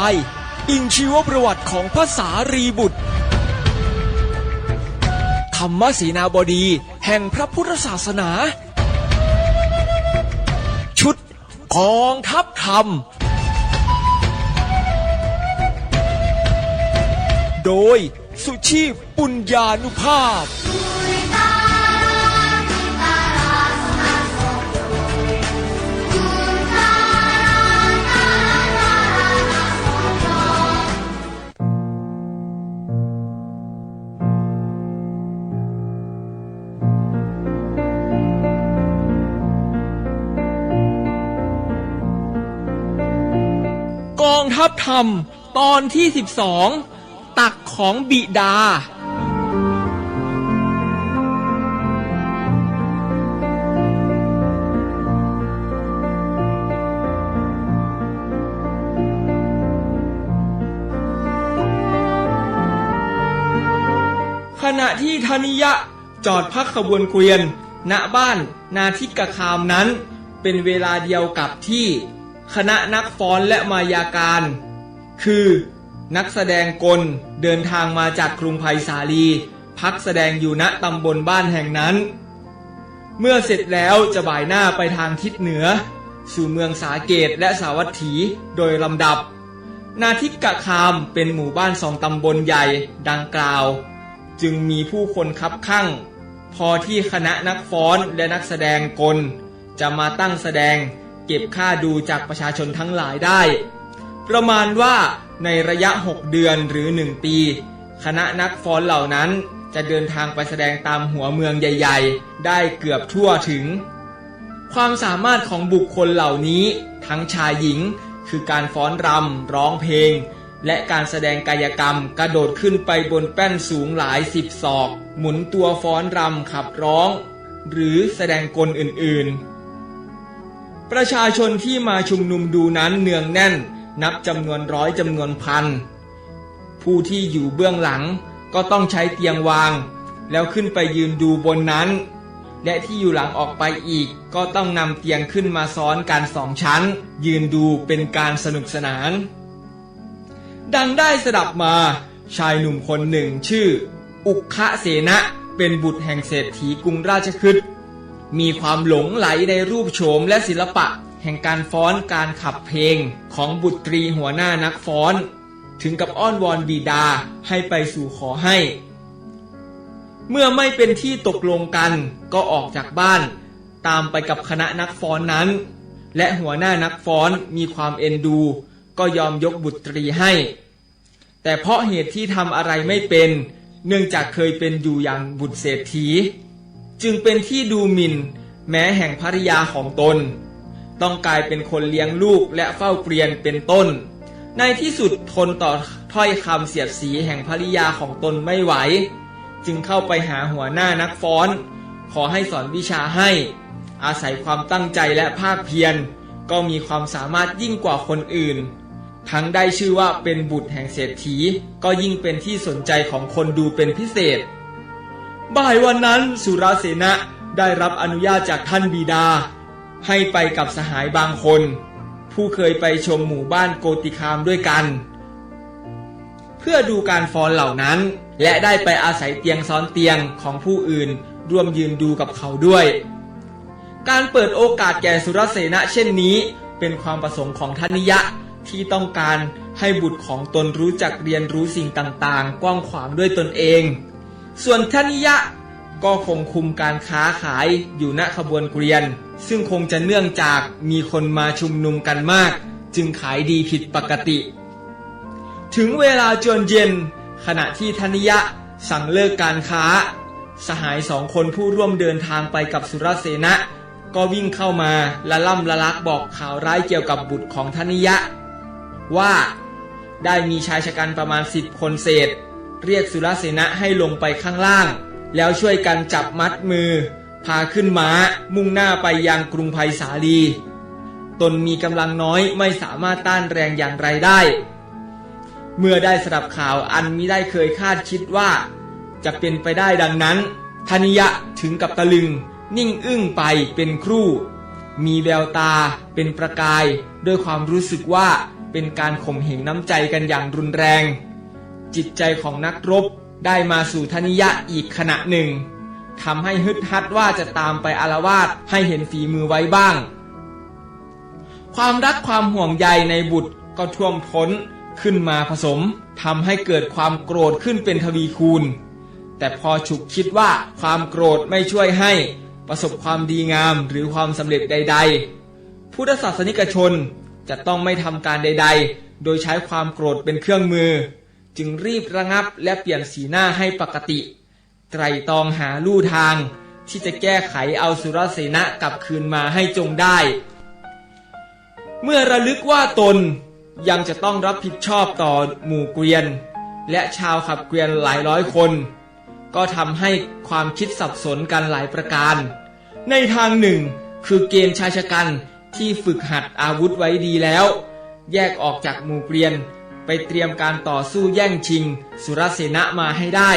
าย อิงชีวประวัติของพระสารีบุตร ธรรมศีนาบดีแห่งพระพุทธศาสนา ชุดกองทัพธรรม โดยสุชีพปุญญานุภาพ มตอนที่ 12 ตักของบิดา ขณะที่ธนิยะจอดพักขบวนเกวียน ณบ้านนาทิกคามนั้น เป็นเวลาเดียวกับที่ คณะนักฟ้อนและมายาการ คือนักแสดงกลเดินทางมาจากกรุงไผ่สาลี พักแสดงอยู่ณตำบลบ้านแห่งนั้น เมื่อเสร็จแล้วจะบ่ายหน้าไปทางทิศเหนือ สู่เมืองสาเกตและสาวัตถีโดยลำดับ นาทิกะคามเป็นหมู่บ้านสองตำบลใหญ่ดังกล่าว จึงมีผู้คนคับข้างพอที่คณะนักฟ้อนและนักแสดงกล จะมาตั้งแสดงเก็บค่าดูจากประชาชนทั้งหลายได้ ประมาณว่าในระยะ 6 เดือนหรือ 1 ปี คณะนักฟ้อนเหล่านั้นจะเดินทางไปแสดงตามหัวเมืองใหญ่ ๆ ได้เกือบทั่วถึง ความสามารถของบุคคลเหล่านี้ทั้งชายหญิงคือการฟ้อนรำร้องเพลง และการแสดงกายกรรมกระโดดขึ้นไปบนแป้นสูงหลายสิบศอก หมุนตัวฟ้อนรำขับร้อง หรือแสดงกลอื่นๆ ประชาชนที่มาชุมนุมดูนั้นเนืองแน่น นับจำนวนร้อยจำนวนพัน ผู้ที่อยู่เบื้องหลังก็ต้องใช้เตียงวาง แล้วขึ้นไปยืนดูบนนั้น และที่อยู่หลังออกไปอีก ก็ต้องนำเตียงขึ้นมาซ้อนกันสองชั้น ยืนดูเป็นการสนุกสนาน ดังได้สดับมาชายหนุ่มคนหนึ่งชื่อ อุคะเสนะเป็นบุตรแห่งเศรษฐีกรุงราชคฤห์มีความหลงไหลในรูปโฉมและศิลปะ แห่งการฟ้อนการขับเพลงของบุตรีหัวหน้านักฟ้อน ถึงกับอ้อนวอนบิดาให้ไปสู่ขอให้ เมื่อไม่เป็นที่ตกลงกันก็ออกจากบ้าน ตามไปกับคณะนักฟ้อนนั้น และหัวหน้านักฟ้อนมีความเอ็นดู ก็ยอมยกบุตรีให้ แต่เพราะเหตุที่ทำอะไรไม่เป็น เนื่องจากเคยเป็นอยู่อย่างบุตรเศรษฐี จึงเป็นที่ดูหมิ่นแม้แห่งภริยาของตน ต้องกลายเป็นคนเลี้ยงลูกและเฝ้าเปลี่ยนเป็นต้น ในที่สุดทนต่อถ้อยคำเสียดสีแห่งภริยาของตนไม่ไหว จึงเข้าไปหาหัวหน้านักฟ้อน ขอให้สอนวิชาให้ อาศัยความตั้งใจและภาคเพียร ก็มีความสามารถยิ่งกว่าคนอื่น ทั้งได้ชื่อว่าเป็นบุตรแห่งเศรษฐี ก็ยิ่งเป็นที่สนใจของคนดูเป็นพิเศษ บ่ายวันนั้นสุรเสนะได้รับอนุญาตจากท่านบิดา ให้ไปกับสหายบางคน ผู้เคยไปชมหมู่บ้านโกติคามด้วยกัน เพื่อดูการฟ้อนเหล่านั้น และได้ไปอาศัยเตียงซ้อนเตียงของผู้อื่นร่วมยืนดูกับเขาด้วย การเปิดโอกาสแก่สุรเสนะเช่นนี้ เป็นความประสงค์ของทนิยะที่ต้องการให้บุตรของตนรู้จักเรียนรู้สิ่งต่างๆ กว้างขวางด้วยตนเอง ส่วนทนิยะ ก็คงคุมการค้าขายอยู่ณขบวนเกวียน ซึ่งคงจะเนื่องจากมีคนมาชุมนุมกันมาก จึงขายดีผิดปกติ ถึงเวลาจวนเย็น ขณะที่ธนิยะสั่งเลิกการค้า สหายสองคนผู้ร่วมเดินทางไปกับสุรเสนะ ก็วิ่งเข้ามาละล่ำละลักบอกข่าวร้ายเกี่ยวกับบุตรของธนิยะ ว่าได้มีชายชะกันประมาณสิบคนเศษ เรียกสุรเสนะให้ลงไปข้างล่าง แล้วช่วยกันจับมัดมือ พาขึ้นม้า มุ่งหน้าไปยังกรุงไผ่สาลี ตนมีกำลังน้อยไม่สามารถต้านแรงอย่างไรได้ เมื่อได้สดับข่าวอันมิได้เคยคาดคิดว่า จะเป็นไปได้ดังนั้นธนิยะถึงกับตะลึง นิ่งอึ้งไปเป็นครู่ มีแววตาเป็นประกาย ด้วยความรู้สึกว่าเป็นการข่มเหงน้ำใจกันอย่างรุนแรง จิตใจของนักรบ ได้มาสู่ธนิยะอีกขณะหนึ่งทำให้ฮึดฮัดว่าจะตามไปอารวาสให้เห็นฝีมือไว้บ้าง ความรักความห่วงใยในบุตรก็ท่วมท้นขึ้นมาผสมทำให้เกิดความโกรธขึ้นเป็นทวีคูณ แต่พอฉุกคิดว่าความโกรธไม่ช่วยให้ประสบความดีงามหรือความสำเร็จใด ๆ พุทธศาสนิกชนจะต้องไม่ทำการใด ๆ โดยใช้ความโกรธเป็นเครื่องมือ จึงรีบระงับและเปลี่ยนสีหน้าให้ปกติ ไตรตองหาลู่ทาง ที่จะแก้ไขเอาสุรเสนะกลับคืนมาให้จงได้ เมื่อระลึกว่าตนยังจะต้องรับผิดชอบต่อหมู่เกวียน และชาวขับเกวียนหลายร้อยคน ก็ทำให้ความคิดสับสนกันหลายประการ ในทางหนึ่งคือเกณฑ์ชายชะกันที่ฝึกหัดอาวุธไว้ดีแล้ว แยกออกจากหมู่เกวียน ไปเตรียมการต่อสู้แย่งชิง สุรเสนะมาให้ได้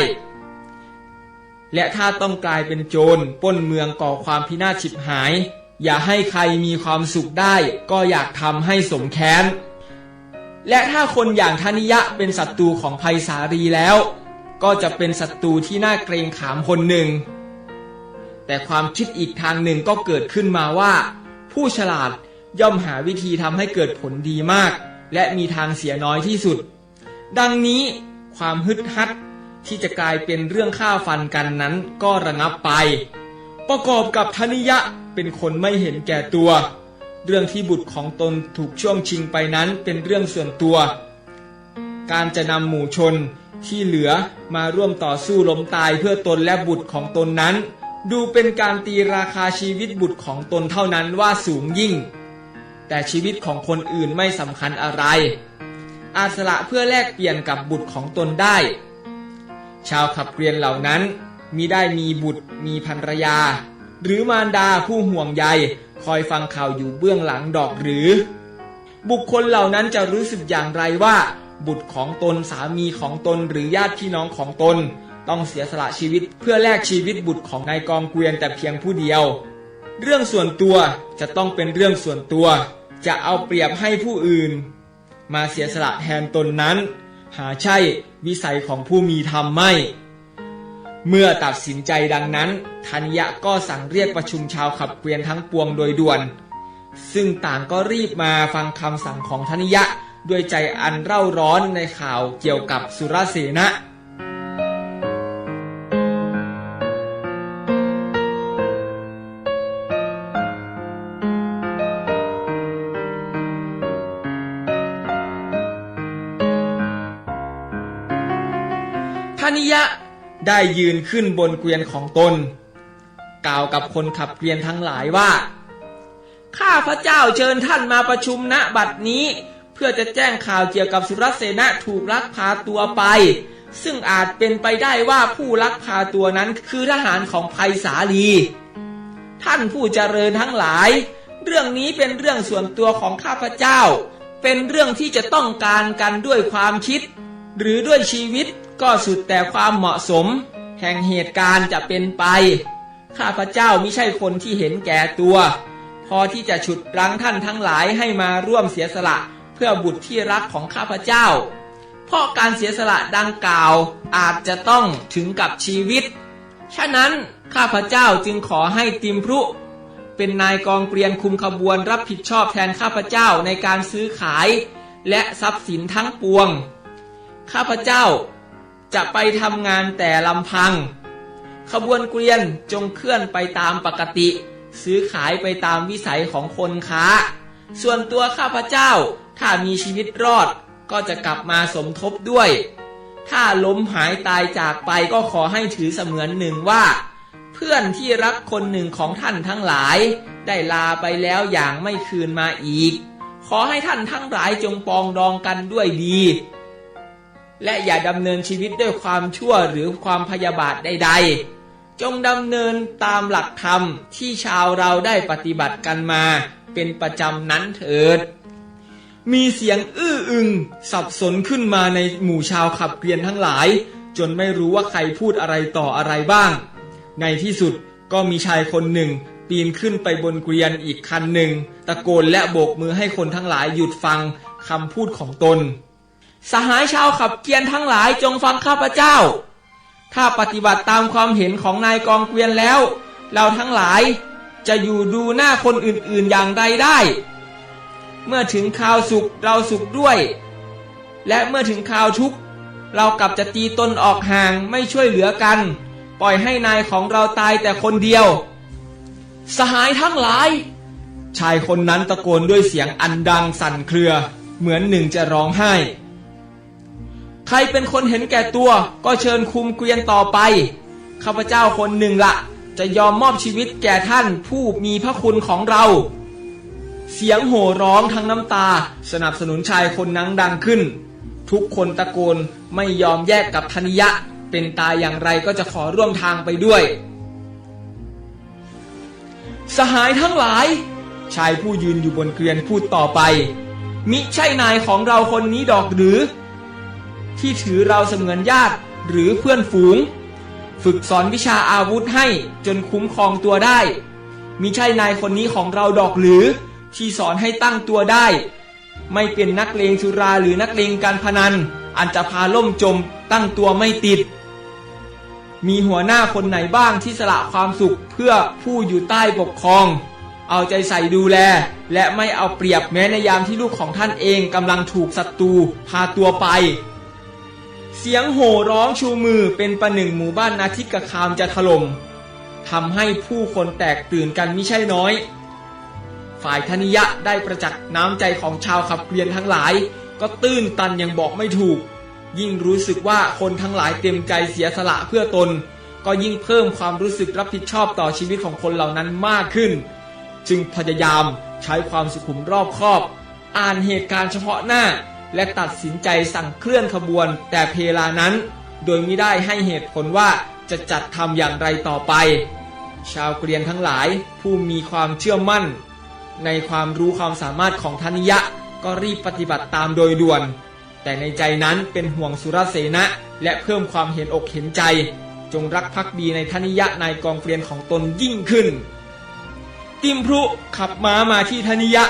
และถ้าต้องกลายเป็นโจรป้นเมืองก่อความพินาศฉิบหาย อย่าให้ใครมีความสุขได้ ก็อยากทำให้สมแค้น และถ้าคนอย่างธนิยะเป็นศัตรูของภัยสารีแล้ว ก็จะเป็นศัตรูที่น่าเกรงขามคนหนึ่ง แต่ความคิดอีกทางหนึ่งก็เกิดขึ้นมาว่า ผู้ฉลาดย่อมหาวิธีทำให้เกิดผลดีมาก และมีทางเสียน้อยที่สุด ดังนี้ความฮึดฮัดที่จะกลายเป็นเรื่องฆ่าฟันกันนั้นก็ระงับไป ประกอบกับธนิยะเป็นคนไม่เห็นแก่ตัว เรื่องที่บุตรของตนถูกช่วงชิงไปนั้นเป็นเรื่องส่วนตัว การจะนำหมู่ชนที่เหลือมาร่วมต่อสู้ล้มตายเพื่อตนและบุตรของตนนั้น ดูเป็นการตีราคาชีวิตบุตรของตนเท่านั้นว่าสูงยิ่ง แต่ชีวิตของคนอื่นไม่สำคัญอะไร อาสละเพื่อแลกเปลี่ยนกับบุตรของตนได้ ชาวขับเกวียนเหล่านั้นมีได้มีบุตรมีภรรยา หรือมารดาผู้ห่วงใยคอยฟังข่าวอยู่เบื้องหลังดอกหรือ บุคคลเหล่านั้นจะรู้สึกอย่างไรว่า บุตรของตนสามีของตนหรือญาติพี่น้องของตน ต้องเสียสละชีวิตเพื่อแลกชีวิตบุตรของนายกองเกวียนแต่เพียงผู้เดียว เรื่องส่วนตัวจะต้องเป็นเรื่องส่วนตัว จะเอาเปรียบให้ผู้อื่น มาเสียสละแทนตนนั้น หาใช่วิสัยของผู้มีธรรมไม่ เมื่อตัดสินใจดังนั้นธัญญะก็สั่งเรียกประชุมชาวขับเกวียนทั้งปวงโดยด่วน ซึ่งต่างก็รีบมาฟังคำสั่งของธนิยะด้วยใจอันเร่าร้อนในข่าวเกี่ยวกับสุรเสนะ ยะ ได้ยืนขึ้นบนเกวียนของตน กล่าวกับคนขับเกวียนทั้งหลายว่า ข้าพระเจ้าเชิญท่านมาประชุมณบัดนี้ เพื่อจะแจ้งข่าวเกี่ยวกับสุรเสนะถูกลักพาตัวไป ซึ่งอาจเป็นไปได้ว่าผู้ลักพาตัวนั้นคือทหารของภัยสาลี ท่านผู้เจริญทั้งหลาย เรื่องนี้เป็นเรื่องส่วนตัวของข้าพเจ้า เป็นเรื่องที่จะต้องการกันด้วยความคิดหรือด้วยชีวิต ก็สุดแต่ความเหมาะสม แห่งเหตุการณ์จะเป็นไป ข้าพเจ้าไม่ใช่คนที่เห็นแก่ตัว พอที่จะฉุดรั้งท่านทั้งหลายให้มาร่วมเสียสละเพื่อบุตรที่รักของข้าพเจ้า เพราะการเสียสละดังกล่าวอาจจะต้องถึงกับชีวิต ฉะนั้นข้าพเจ้าจึงขอให้ติมพรุเป็นนายกองเกวียนคุมขบวนรับผิดชอบแทนข้าพเจ้าในการซื้อขาย และทรัพย์สินทั้งปวง ข้าพเจ้า จะไปทำงานแต่ลำพัง ขบวนเกวียนจงเคลื่อนไปตามปกติ ซื้อขายไปตามวิสัยของคนค้า ส่วนตัวข้าพเจ้าถ้ามีชีวิตรอดก็จะกลับมาสมทบด้วย ถ้าล้มหายตายจากไปก็ขอให้ถือเสมือนหนึ่งว่า เพื่อนที่รักคนหนึ่งของท่านทั้งหลาย ได้ลาไปแล้วอย่างไม่คืนมาอีก ขอให้ท่านทั้งหลายจงปองดองกันด้วยดี และอย่าดำเนินชีวิตด้วยความชั่วหรือความพยาบาทใด ๆ จงดำเนินตามหลักธรรมที่ชาวเราได้ปฏิบัติกันมา เป็นประจำนั้นเถิด มีเสียงอื้ออึง สับสนขึ้นมาในหมู่ชาวขับเกวียนทั้งหลาย จนไม่รู้ว่าใครพูดอะไรต่ออะไรบ้าง ในที่สุดก็มีชายคนหนึ่ง ปีนขึ้นไปบนเกวียนอีกคันหนึ่ง ตะโกนและโบกมือให้คนทั้งหลายหยุดฟังคำพูดของตน สหายชาวขับเกียนทั้งหลายจงฟังข้าพเจ้า ถ้าปฏิบัติตามความเห็นของนายกองเกวียนแล้ว เราทั้งหลายจะอยู่ดูหน้าคนอื่นๆอย่างใดได้ เมื่อถึงข่าวสุขเราสุขด้วย และเมื่อถึงข่าวทุกข์เรากลับจะตีตนออกห่างไม่ช่วยเหลือกัน ปล่อยให้นายของเราตายแต่คนเดียว สหายทั้งหลาย ชายคนนั้นตะโกนด้วยเสียงอันดังสั่นเครือ เหมือนหนึ่งจะร้องไห้ ใครเป็นคนเห็นแก่ตัว ก็เชิญคุมเกวียนต่อไป ข้าพเจ้าคนหนึ่งละจะยอมมอบชีวิตแก่ท่านผู้มีพระคุณของเรา เสียงโห่ร้องทั้งน้ำตา สนับสนุนชายคนนั้นดังขึ้น ทุกคนตะโกนไม่ยอมแยกกับธนิยะ เป็นตายอย่างไรก็จะขอร่วมทางไปด้วย สหายทั้งหลาย ชายผู้ยืนอยู่บนเกวียนพูดต่อไป มิใช่นายของเราคนนี้ดอกหรือ ที่ถือเราเสมือนญาติหรือเพื่อนฝูง ฝึกสอนวิชาอาวุธให้จนคุ้มครองตัวได้มิใช่นายคนนี้ของเราดอกหรือ ที่สอนให้ตั้งตัวได้ ไม่เป็นนักเลงสุราหรือนักเลงการพนัน อันจะพาล่มจมตั้งตัวไม่ติด มีหัวหน้าคนไหนบ้างที่สละความสุขเพื่อผู้อยู่ใต้ปกครอง เอาใจใส่ดูแล และไม่เอาเปรียบแม้ในยามที่ลูกของท่านเองกำลังถูกศัตรูพาตัวไป เสียงโห่ร้องชูมือเป็นประหนึ่งหมู่บ้านนาทิกะคามจะถล่มทำให้ผู้คนแตกตื่นกันไม่ใช่น้อย ฝ่ายธนิยะได้ประจักษ์น้ำใจของชาวขับเกวียนทั้งหลาย ก็ตื้นตันยังบอกไม่ถูก ยิ่งรู้สึกว่าคนทั้งหลายเต็มใจเสียสละเพื่อตน ก็ยิ่งเพิ่มความรู้สึกรับผิดชอบต่อชีวิตของคนเหล่านั้นมากขึ้น จึงพยายามใช้ความสุขุมรอบคอบ อ่านเหตุการณ์เฉพาะหน้า และตัดสินใจสั่งเคลื่อนขบวน แต่เพลานั้น โดยไม่ได้ให้เหตุผลว่าจะจัดทำอย่างไรต่อไป ชาวเกรียนทั้งหลายผู้มีความเชื่อมั่น ในความรู้ความสามารถของธนิยะก็รีบปฏิบัติตามโดยด่วน แต่ในใจนั้นเป็นห่วงสุรเสนะและเพิ่มความเห็นอกเห็นใจ จงรักภักดีในธนิยะนายกองเกวียนของตนยิ่งขึ้น ติมพรุขับม้ามาที่ธนิยะ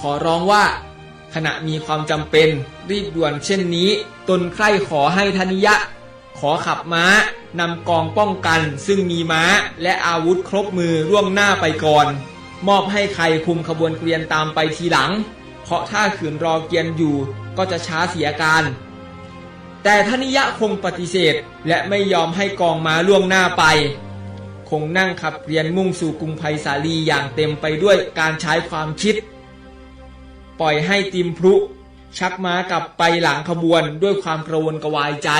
ขอร้องว่า ขณะมีความจำเป็นรีบด่วนเช่นนี้ ตนใคร่ขอให้ธนิยะ ขอขับม้านำกองป้องกัน ซึ่งมีม้าและอาวุธครบมือร่วงหน้าไปก่อน มอบให้ใครคุมขบวนเกวียนตามไปทีหลัง เพราะถ้าขืนรอเกวียนอยู่ก็จะช้าเสียการ แต่ธนิยะคงปฏิเสธและไม่ยอมให้กองม้าล่วงหน้าไป คงนั่งขับเกวียนมุ่งสู่กรุงไผ่สาลีอย่างเต็มไปด้วยการใช้ความคิด ปล่อยให้ติมพรุชักม้ากลับไปหลังขบวนด้วยความกระวนกระวายใจ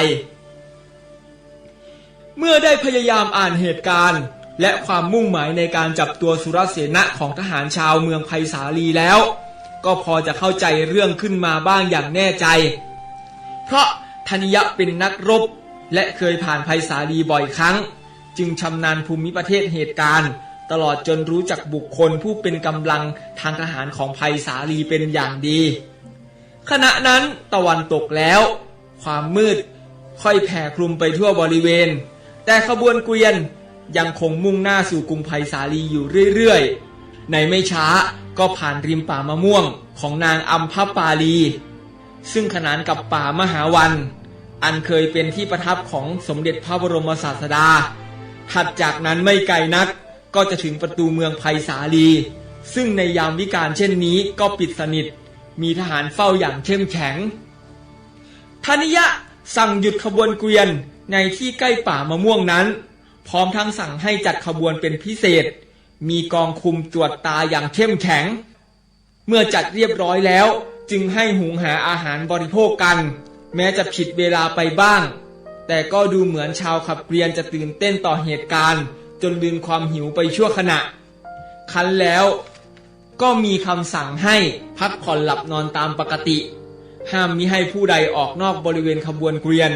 เมื่อได้พยายามอ่านเหตุการณ์ และความมุ่งหมายในการจับตัวสุรเสนะของทหารชาวเมืองไผ่สาลีแล้ว ก็พอจะเข้าใจเรื่องขึ้นมาบ้างอย่างแน่ใจ เพราะธนิยะเป็นนักรบ และเคยผ่านไผ่สาลีบ่อยครั้ง จึงชำนาญภูมิประเทศเหตุการณ์ ตลอดจนรู้จักบุคคลผู้เป็นกำลังทางทหารของไผ่สาลีเป็นอย่างดี ขณะนั้นตะวันตกแล้ว ความมืดค่อยแผ่คลุมไปทั่วบริเวณ แต่ขบวนเกวียนยังคงมุ่งหน้าสู่กรุงไผ่สาลีอยู่เรื่อยๆ ในไม่ช้าก็ผ่านริมป่ามะม่วงของนางอัมพปาลี ซึ่งขนานกับป่ามหาวัน อันเคยเป็นที่ประทับของสมเด็จพระบรมศาสดา ถัดจากนั้นไม่ไกลนัก ก็จะถึงประตูเมืองไผ่สาลี ซึ่งในยามวิกาลเช่นนี้ก็ปิดสนิท มีทหารเฝ้าอย่างเข้มแข็งธนิยะสั่งหยุดขบวนเกวียนในที่ใกล้ป่ามะม่วงนั้น พร้อมทั้งสั่งให้จัดขบวนเป็นพิเศษ มีกองคุมตรวจตาอย่างเข้มแข็ง เมื่อจัดเรียบร้อยแล้วจึงให้หุงหาอาหารบริโภคกัน แม้จะผิดเวลาไปบ้าง แต่ก็ดูเหมือนชาวขับเกวียนจะตื่นเต้นต่อเหตุการณ์ จนลืมความหิวไปชั่วขณะ คันแล้วก็มีคำสั่งให้พักผ่อนหลับนอนตามปกติ ห้ามมิให้ผู้ใดออกนอกบริเวณขบวนเกวียน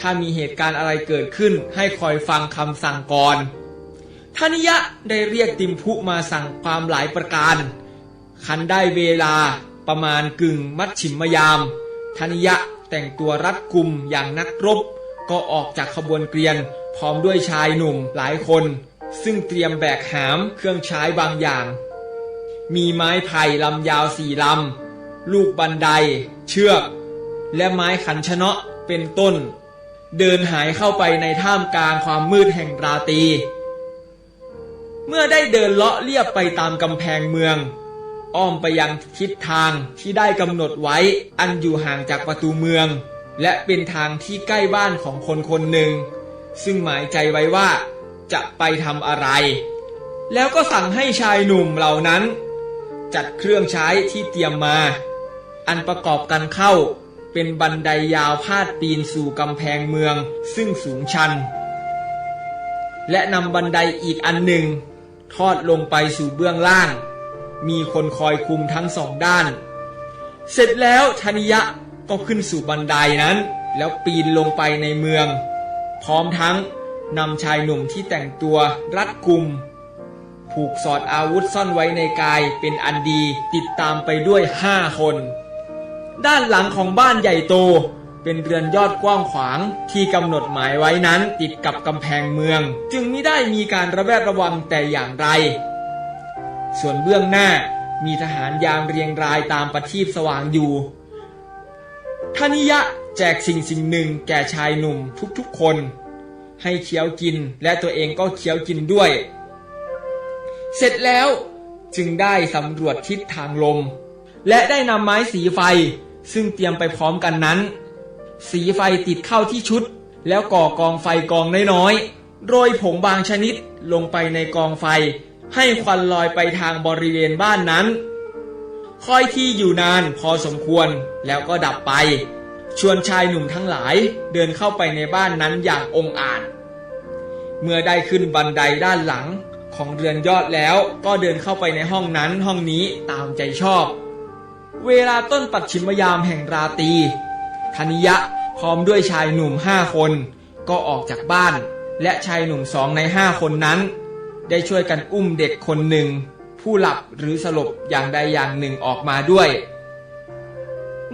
ถ้ามีเหตุการณ์อะไรเกิดขึ้นให้คอยฟังคำสั่งก่อนทานิยะได้เรียกติมพุมาสั่งความหลายประการ คันได้เวลาประมาณกึ่งมัดฉิมมยามธนิยะแต่งตัวรัดกุมอย่างนักรบ ก็ออกจากขบวนเกวียน พร้อมด้วยชายหนุ่มหลายคน ซึ่งเตรียมแบกหามเครื่องใช้บางอย่าง มีไม้ไผ่ลำยาวสี่ลำ ลูกบันได เชือก และไม้ขันชนะเป็นต้น เดินหายเข้าไปในท่ามกลางความมืดแห่งราตรีเมื่อได้เดินเลาะเลียบไปตามกำแพงเมือง อ้อมไปยังทิศทางที่ได้กำหนดไว้อันอยู่ห่างจากประตูเมือง และเป็นทางที่ใกล้บ้านของคนคนหนึ่ง ซึ่งหมายใจไว้ว่าจะไปทำอะไร แล้วก็สั่งให้ชายหนุ่มเหล่านั้น จัดเครื่องใช้ที่เตรียมมา อันประกอบกันเข้าเป็นบันไดยาวพาดปีนสู่กำแพงเมืองซึ่งสูงชัน และนำบันไดอีกอันหนึ่ง ทอดลงไปสู่เบื้องล่าง มีคนคอยคุมทั้งสองด้าน เสร็จแล้วธนิยะก็ขึ้นสู่บันไดนั้น แล้วปีนลงไปในเมือง พร้อมทั้งนำชายหนุ่มที่แต่งตัวรัดกุม ผูกสอดอาวุธซ่อนไว้ในกายเป็นอันดีติดตามไปด้วยห้าคน ด้านหลังของบ้านใหญ่โตเป็นเรือนยอดกว้างขวางที่กำหนดหมายไว้นั้นติดกับกำแพงเมือง จึงไม่ได้มีการระแวดระวังแต่อย่างไร ส่วนเบื้องหน้ามีทหารยามเรียงรายตามประทีปสว่างอยู่ทนิยะ แจกสิ่งสิ่งหนึ่งแก่ชายหนุ่มทุกๆคน ให้เคี้ยวกินและตัวเองก็เคี้ยวกินด้วย เสร็จแล้วจึงได้สำรวจทิศทางลม และได้นำไม้สีไฟ ซึ่งเตรียมไปพร้อมกันนั้น สีไฟติดเข้าที่ชุด แล้วก่อกองไฟกองน้อยๆโรยผงบางชนิดลงไปในกองไฟ ให้ควันลอยไปทางบริเวณบ้านนั้น ค่อยที่อยู่นานพอสมควรแล้วก็ดับไป ชวนชายหนุ่มทั้งหลายเดินเข้าไปในบ้านนั้นอย่างองอาจ เมื่อได้ขึ้นบันไดด้านหลังของเรือนยอดแล้วก็เดินเข้าไปในห้องนั้นห้องนี้ตามใจชอบ เวลาต้นปัดชิมยามแห่งราตีธนิยะพร้อมด้วยชายหนุ่มห้าคน ก็ออกจากบ้าน และชายหนุ่มสองในห้าคนนั้น ได้ช่วยกันอุ้มเด็กคนหนึ่ง ผู้หลับหรือสลบอย่างใดอย่างหนึ่งออกมาด้วย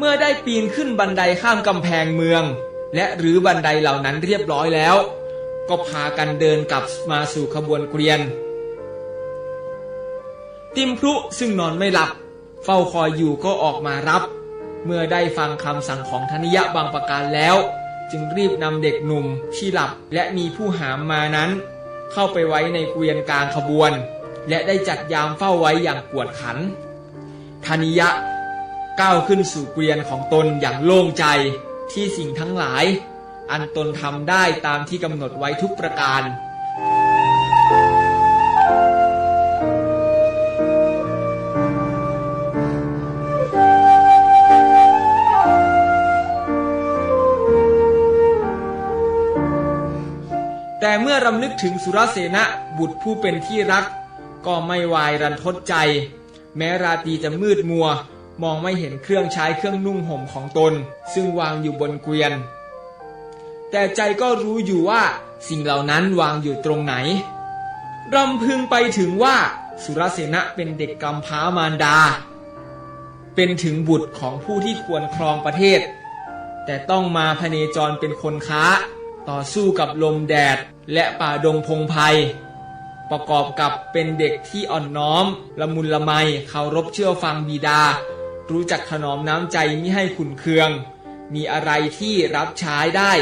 เมื่อได้ปีนขึ้นบันไดข้ามกำแพงเมือง และหรือบันไดเหล่านั้นเรียบร้อยแล้ว ก็พากันเดินกลับมาสู่ขบวนเกวียน ติมพรุซึ่งนอนไม่หลับ เฝ้าคอยอยู่ก็ออกมารับ เมื่อได้ฟังคำสั่งของธนิยะบางประการแล้ว จึงรีบนำเด็กหนุ่มที่หลับและมีผู้หามมานั้น เข้าไปไว้ในเกวียนกลางขบวน และได้จัดยามเฝ้าไว้อย่างกวดขันธนิยะ ก้าวขึ้นสู่เกวียนของตนอย่างโล่งใจที่สิ่งทั้งหลาย อันตนทำได้ตามที่กำหนดไว้ทุกประการ แต่เมื่อรำลึกถึงสุรเสนะบุตรผู้เป็นที่รัก ก็ไม่วายรันทดใจ แม้ราตรีจะมืดมัว มองไม่เห็นเครื่องใช้เครื่องนุ่งห่มของตน ซึ่งวางอยู่บนเกวียน แต่ใจก็รู้อยู่ว่าสิ่งเหล่านั้นวางอยู่ตรงไหนรำพึงไปถึงว่าสุรเสนะเป็นเด็กกำพร้ามารดา เป็นถึงบุตรของผู้ที่ควรครองประเทศ แต่ต้องมาพเนจรเป็นคนค้า ต่อสู้กับลมแดดและป่าดงพงไพประกอบกับเป็นเด็กที่อ่อนน้อม ละมุนละไมเคารพเชื่อฟังบิดา รู้จักถนอมน้ำใจมิให้ขุนเคือง มีอะไรที่รับใช้ได้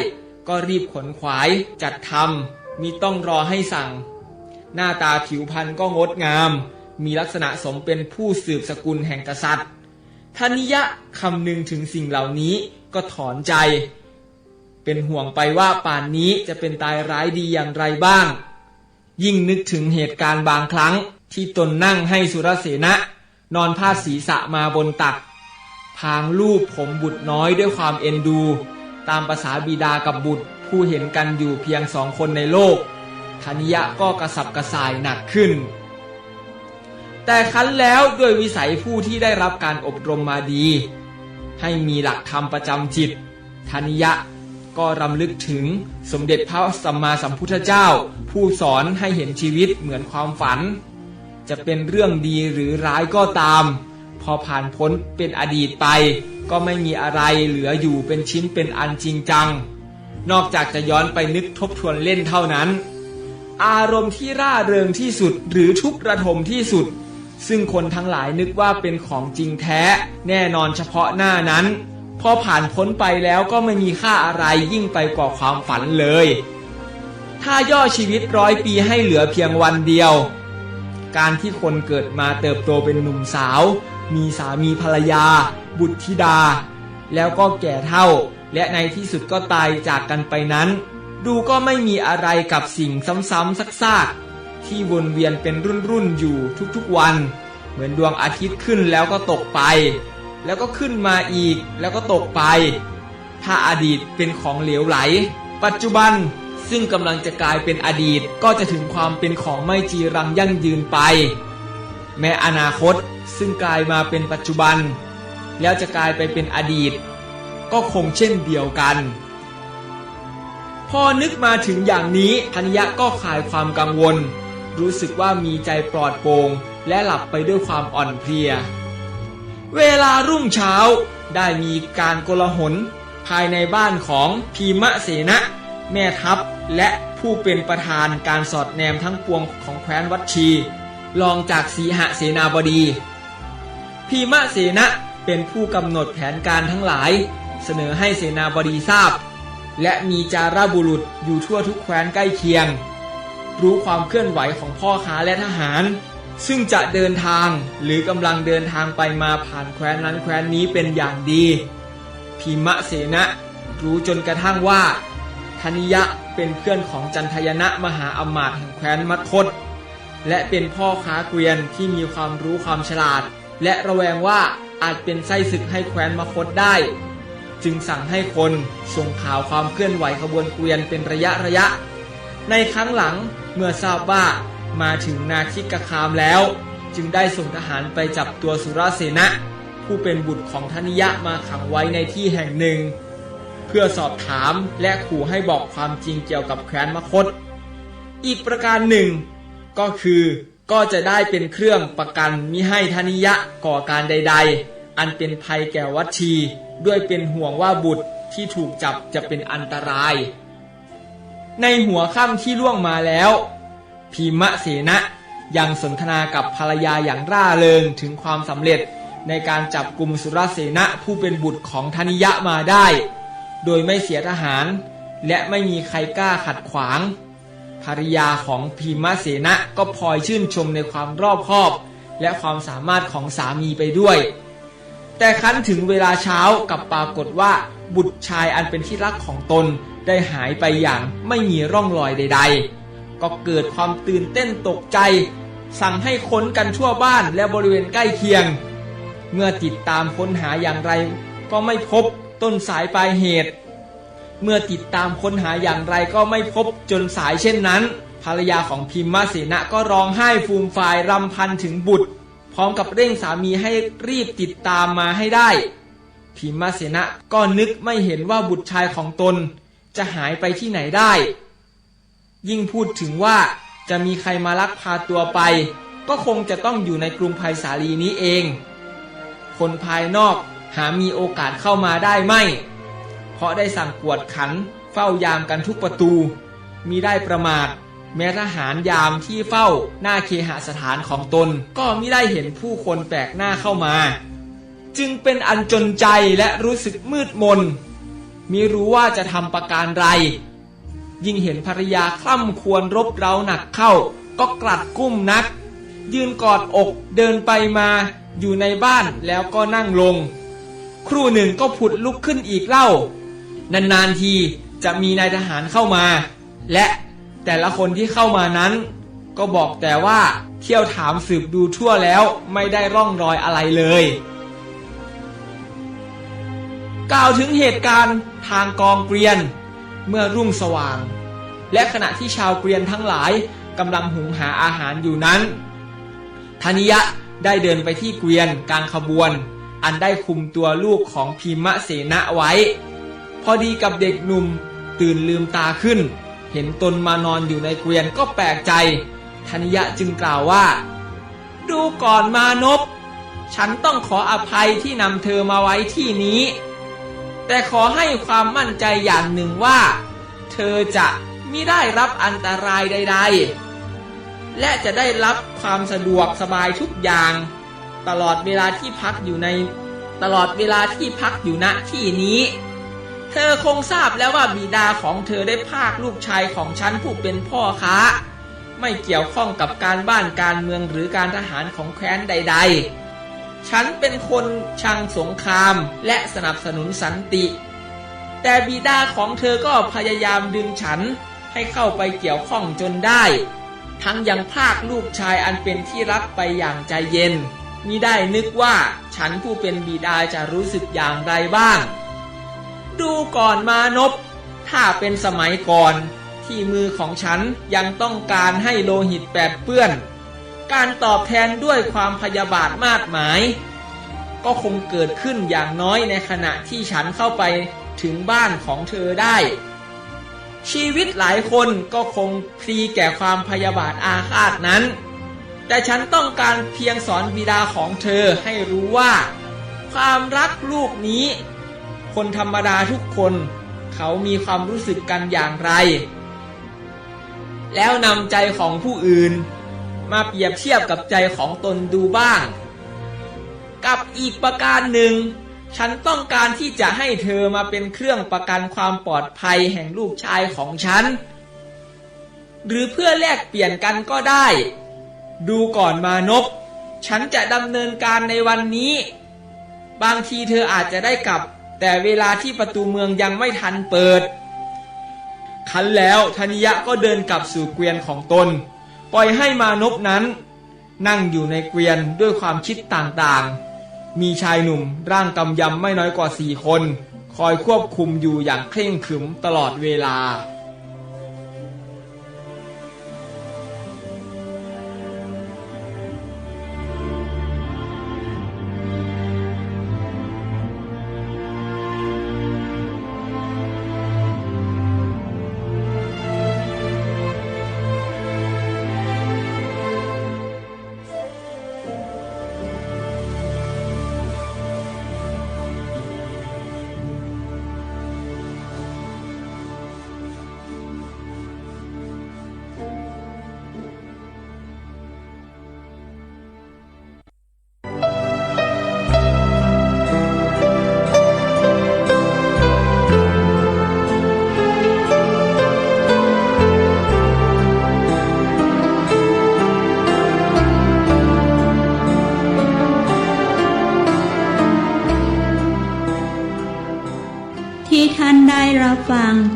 ก็รีบขนขวายจัดทำมิต้องรอให้สั่ง หน้าตาผิวพรรณก็งดงาม มีลักษณะสมเป็นผู้สืบสกุลแห่งกษัตริย์ธนิยะคำนึงถึงสิ่งเหล่านี้ก็ถอนใจ เป็นห่วงไปว่าป่านนี้จะเป็นตายร้ายดีอย่างไรบ้าง ยิ่งนึกถึงเหตุการณ์บางครั้งที่ตนนั่งให้สุรเสนะ นอนพาดศีรษะมาบนตัก พางลูบผมบุตรน้อยด้วยความเอ็นดู ตามภาษาบิดากับบุตรผู้เห็นกันอยู่เพียงสองคนในโลกธนิยะก็กระสับกระส่ายหนักขึ้น แต่คันแล้วด้วยวิสัยผู้ที่ได้รับการอบรมมาดี ให้มีหลักธรรมประจำจิตธนิยะก็รำลึกถึงสมเด็จพระสัมมาสัมพุทธเจ้า ผู้สอนให้เห็นชีวิตเหมือนความฝัน จะเป็นเรื่องดีหรือร้ายก็ตาม พอผ่านพ้นเป็นอดีตไป ก็ไม่มีอะไรเหลืออยู่เป็นชิ้นเป็นอันจริงจัง นอกจากจะย้อนไปนึกทบทวนเล่นเท่านั้น อารมณ์ที่ร่าเริงที่สุดหรือทุกข์ระทมที่สุด ซึ่งคนทั้งหลายนึกว่าเป็นของจริงแท้ แน่นอนเฉพาะหน้านั้น พอผ่านพ้นไปแล้วก็ไม่มีค่าอะไรยิ่งไปกว่าความฝันเลยถ้าย่อชีวิตร้อยปีให้เหลือเพียงวันเดียว การที่คนเกิดมาเติบโตเป็นหนุ่มสาว มีสามีภรรยา บุตรธิดา แล้วก็แก่เท่า และในที่สุดก็ตายจากกันไปนั้น ดูก็ไม่มีอะไรกับสิ่งซ้ำๆซากๆที่วนเวียนเป็นรุ่นๆอยู่ทุกๆวัน เหมือนดวงอาทิตย์ขึ้นแล้วก็ตกไป แล้วก็ขึ้นมาอีกแล้วก็ตกไป ถ้าอดีตเป็นของเหลวไหล ปัจจุบัน ซึ่งกำลังจะกลายเป็นอดีตก็จะถึงความเป็นของไม่จีรังยั่งยืนไป แม้อนาคตซึ่งกลายมาเป็นปัจจุบัน แล้วจะกลายไปเป็นอดีต ก็คงเช่นเดียวกัน พอนึกมาถึงอย่างนี้ธัญญะก็คลายความกังวล รู้สึกว่ามีใจปลอดโปร่งและหลับไปด้วยความอ่อนเพลีย เวลารุ่งเช้าได้มีการโกลาหลภายในบ้านของพีมะเสนะ แม่ทัพ และผู้เป็นประธานการสอดแนมทั้งปวงของแคว้นวัดชี รองจากสีหเสนาบดี พีมะเสนะเป็นผู้กำหนดแผนการทั้งหลาย เสนอให้เสนาบดีทราบ และมีจาราบุรุษอยู่ทั่วทุกแคว้นใกล้เคียง รู้ความเคลื่อนไหวของพ่อค้าและทหาร ซึ่งจะเดินทางหรือกำลังเดินทางไปมาผ่านแคว้นนั้นแคว้นนี้เป็นอย่างดีพิมะเสนะรู้จนกระทั่งว่า ธนิยะเป็นเพื่อนของจันทยนะมหาอมาตย์แห่งแคว้นมัทคตและเป็นพ่อค้าเกวียนที่มีความรู้ความฉลาด และระแวงว่าอาจเป็นไส้ศึกให้แคว้นมคตได้ จึงสั่งให้คนส่งข่าวความเคลื่อนไหวขบวนเกวียนเป็นระยะระยะ ในครั้งหลังเมื่อทราบว่ามาถึงนาคิกคามแล้ว จึงได้ส่งทหารไปจับตัวสุรเสนะ ผู้เป็นบุตรของธนิยะมาขังไว้ในที่แห่งหนึ่ง เพื่อสอบถามและขู่ให้บอกความจริงเกี่ยวกับแคว้นมคต อีกประการหนึ่ง ก็คือก็จะได้เป็นเครื่องประกันมิให้ธนิยะก่อการใด ๆ อันเป็นภัยแก่วัชี ด้วยเป็นห่วงว่าบุตรที่ถูกจับจะเป็นอันตราย ในหัวค่ำที่ล่วงมาแล้ว พีมะเสนะยังสนทนากับภรรยาอย่างร่าเริงถึงความสำเร็จในการจับกลุ่มสุรเสนะผู้เป็นบุตรของธนิยะมาได้ โดยไม่เสียทหาร และไม่มีใครกล้าขัดขวาง ภรรยาของพีมะเสนะก็พลอยชื่นชมในความรอบคอบ และความสามารถของสามีไปด้วย แต่ครั้นถึงเวลาเช้ากับปรากฏว่าบุตรชายอันเป็นที่รักของตนได้หายไปอย่างไม่มีร่องรอยใด ๆ ก็เกิดความตื่นเต้นตกใจ สั่งให้ค้นกันทั่วบ้านและบริเวณใกล้เคียง เมื่อติดตามค้นหาอย่างไรก็ไม่พบ ต้นสายปลายเหตุ เมื่อติดตามค้นหาอย่างไรก็ไม่พบจนสายเช่นนั้น ภรรยาของพิมมาเสนะก็ร้องไห้ฟูมฟายรำพันถึงบุตร พร้อมกับเร่งสามีให้รีบติดตามมาให้ได้ พิมมาเสนะก็นึกไม่เห็นว่าบุตรชายของตน จะหายไปที่ไหนได้ ยิ่งพูดถึงว่าจะมีใครมาลักพาตัวไป ก็คงจะต้องอยู่ในกรุงไผ่สาลีนี้เอง คนภายนอก หามีโอกาสเข้ามาได้ไม่ เพราะได้สั่งกวดขันเฝ้ายามกันทุกประตู มีได้ประมาท แม้ทหารยามที่เฝ้าหน้าเคหสถานของตน ก็มิได้เห็นผู้คนแปลกหน้าเข้ามา จึงเป็นอันจนใจและรู้สึกมืดมนมิรู้ว่าจะทำประการไร ยิ่งเห็นภรรยาคล่ำควรรบเร้าหนักเข้า ก็กลัดกุ้มนัก ยืนกอดอกเดินไปมาอยู่ในบ้านแล้วก็นั่งลง ครู่หนึ่งก็ผุดลุกขึ้นอีกเล่า นานๆทีจะมีนายทหารเข้ามา และแต่ละคนที่เข้ามานั้น ก็บอกแต่ว่าเที่ยวถามสืบดูทั่วแล้วไม่ได้ร่องรอยอะไรเลย กล่าวถึงเหตุการณ์ทางกองเกวียน เมื่อรุ่งสว่าง และขณะที่ชาวเกวียนทั้งหลายกำลังหุงหาอาหารอยู่นั้นธนิยะได้เดินไปที่เกวียนกลางขบวน อันได้คุมตัวลูกของพิมะเสนะไว้ พอดีกับเด็กหนุ่มตื่นลืมตาขึ้น เห็นตนมานอนอยู่ในเกวียนก็แปลกใจ ธนิยะจึงกล่าวว่า ดูก่อนมานพฉันต้องขออภัยที่นำเธอมาไว้ที่นี้ แต่ขอให้ความมั่นใจอย่างหนึ่งว่า เธอจะมิได้รับอันตรายใด ๆ และจะได้รับความสะดวกสบายทุกอย่าง ตลอดเวลาที่พักอยู่ใน ตลอดเวลาที่พักอยู่ณที่นี้ เธอคงทราบแล้วว่าบิดาของเธอได้พากลูกชายของฉันผู้เป็นพ่อค้า ไม่เกี่ยวข้องกับการบ้านการเมืองหรือการทหารของแคว้นใด ๆ ฉันเป็นคนชังสงครามและสนับสนุนสันติ แต่บิดาของเธอก็พยายามดึงฉันให้เข้าไปเกี่ยวข้องจนได้ ทั้งยังพากลูกชายอันเป็นที่รักไปอย่างใจเย็น มิได้นึกว่าฉันผู้เป็นบิดาจะรู้สึกอย่างไรบ้าง ดูก่อนมานพถ้าเป็นสมัยก่อนที่มือของฉันยังต้องการให้โลหิตแปดเปื้อน การตอบแทนด้วยความพยาบาทมาดหมาย ก็คงเกิดขึ้นอย่างน้อยในขณะที่ฉันเข้าไปถึงบ้านของเธอได้ ชีวิตหลายคนก็คงพลีแก่ความพยาบาทอาฆาตนั้น แต่ฉันต้องการเพียงสอนบิดาของเธอให้รู้ว่า ความรักลูกนี้ คนธรรมดาทุกคน เขามีความรู้สึกกันอย่างไร แล้วนำใจของผู้อื่น มาเปรียบเทียบกับใจของตนดูบ้าง กับอีกประการหนึ่ง ฉันต้องการที่จะให้เธอมาเป็นเครื่องประกันความปลอดภัยแห่งลูกชายของฉัน หรือเพื่อแลกเปลี่ยนกันก็ได้ ดูก่อนมานพฉันจะดำเนินการในวันนี้ บางทีเธออาจจะได้กลับ แต่เวลาที่ประตูเมืองยังไม่ทันเปิด คันแล้วธนิยะก็เดินกลับสู่เกวียนของตน ปล่อยให้มานพนั้น นั่งอยู่ในเกวียนด้วยความคิดต่างๆ มีชายหนุ่มร่างกำยำไม่น้อยกว่าสี่คน คอยควบคุมอยู่อย่างเคร่งขรึมตลอดเวลา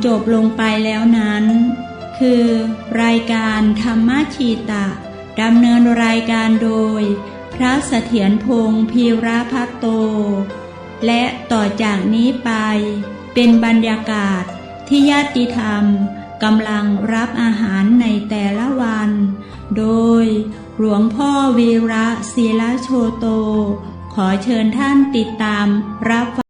จบลงไปแล้วนั้น คือ รายการธรรมชีตะดำเนินรายการโดย พระเสถียรพงศ์พีระพัตโต และต่อจากนี้ไป เป็นบรรยากาศที่ญาติธรรมกำลังรับอาหารในแต่ละวัน โดยหลวงพ่อวีระศิลโชโต ขอเชิญท่านติดตามรับฟัง